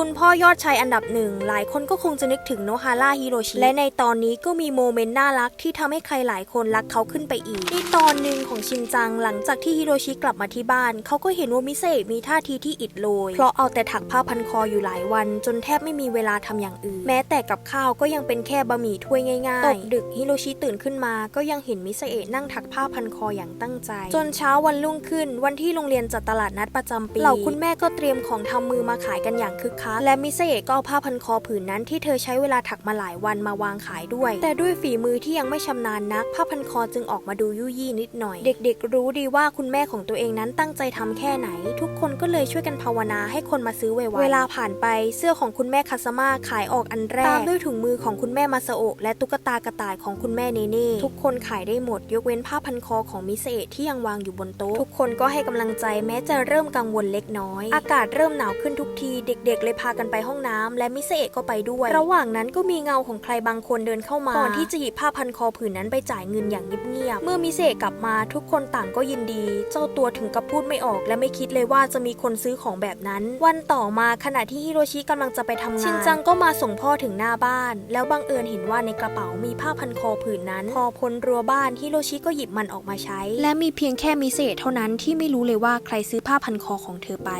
คุณพ่อยอดชายอันดับหนึ่ง หลายคนก็คงจะนึกถึงโนฮาร่าฮิโรชิ และในตอนนี้ก็มีโมเมนต์น่ารักที่ทำให้ใครหลายคนรักเขาขึ้นไปอีก ในตอนหนึ่งของชินจังหลังจากที่ฮิโรชิกลับมาที่บ้าน เขาก็เห็นว่ามิเซะมีท่าทีที่อิดโรยเพราะเอาแต่ถักผ้าพันคออยู่หลายวัน จนแทบไม่มีเวลาทำอย่างอื่น แม้แต่กับข้าวก็ยังเป็นแค่บะหมี่ถ้วยง่ายๆตกดึกฮิโรชิตื่นขึ้นมา ก็ยังเห็นมิเซะนั่งถักผ้าพันคออย่างตั้งใจ จนเช้าวันรุ่งขึ้น วันที่โรงเรียนจัดตลาดนัดประจำปีเหล่าคุณแม่ก็เตรียมของทำมือมาขายกันอย่างคึกคักและมิเซะก็เอาผ้าพันคอผืนนั้นที่เธอใช้เวลาถักมาหลายวันมาวางขายด้วย แต่ด้วยฝีมือที่ยังไม่ชำนาญนัก ผ้าพันคอจึงออกมาดูยุ่ยยี่นิดหน่อย เด็กๆ รู้ดีว่าคุณแม่ของตัวเองนั้นตั้งใจทำแค่ไหน ทุกคนก็เลยช่วยกันภาวนาให้คนมาซื้อไวๆเวลาผ่านไปเสื้อของคุณแม่คาสมาขายออกอันแรกตามด้วยถุงมือของคุณแม่มาซาโอและตุ๊กตากระต่ายของคุณแม่เนเน่ทุกคนขายได้หมด ยกเว้นผ้าพันคอของมิเซะที่ยังวางอยู่บนโต๊ะทุกคนก็ให้กำลังใจแม้จะเริ่มกังวลเล็กน้อย อากาศเริ่มหนาวขึ้นทุกทีเด็ก ๆ เลยพากันไปห้องน้ำและมิเซะก็ไปด้วย ระหว่างนั้นก็มีเงาของใครบางคนเดินเข้ามาก่อนที่จะหยิบผ้าพันคอผืนนั้นไปจ่ายเงินอย่างเงียบๆเมื่อมิเซะกลับมาทุกคนต่างก็ยินดี เจ้าตัวถึงกับพูดไม่ออก และไม่คิดเลยว่าจะมีคนซื้อของแบบนั้น วันต่อมาขณะที่ฮิโรชิกำลังจะไปทำงานชินจังก็มาส่งพ่อถึงหน้าบ้าน แล้วบังเอิญเห็นว่าในกระเป๋ามีผ้าพันคอผืนนั้น พอพ้นรั้วบ้านฮิโรชิก็หยิบมันออกมาใช้ และมีเพียงแค่มิเซะเท่านั้นที่ไม่รู้เลยว่าใครซื้อผ้าพันคอของเธอไป